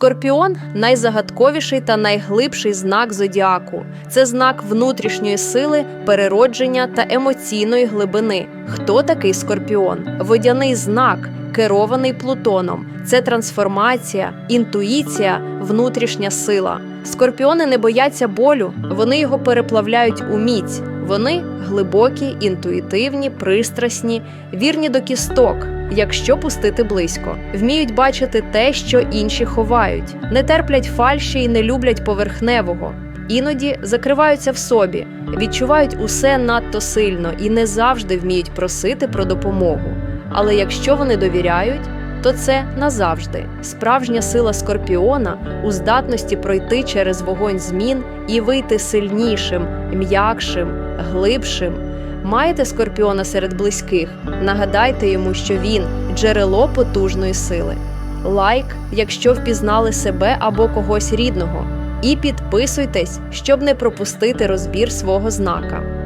Скорпіон найзагадковіший та найглибший знак зодіаку. Це знак внутрішньої сили, переродження та емоційної глибини. Хто такий скорпіон? Водяний знак, керований Плутоном. Це трансформація, інтуїція, внутрішня сила. Скорпіони не бояться болю, вони його переплавляють у міць. Вони глибокі, інтуїтивні, пристрасні, вірні до кісток, якщо пустити близько, вміють бачити те, що інші ховають, не терплять фальші і не люблять поверхневого. Іноді закриваються в собі, відчувають усе надто сильно і не завжди вміють просити про допомогу. Але якщо вони довіряють, то це назавжди. Справжня сила скорпіона у здатності пройти через вогонь змін і вийти сильнішим, м'якшим, глибшим. Маєте скорпіона серед близьких? Нагадайте йому, що він джерело потужної сили. Лайк, якщо впізнали себе або когось рідного. І підписуйтесь, щоб не пропустити розбір свого знака.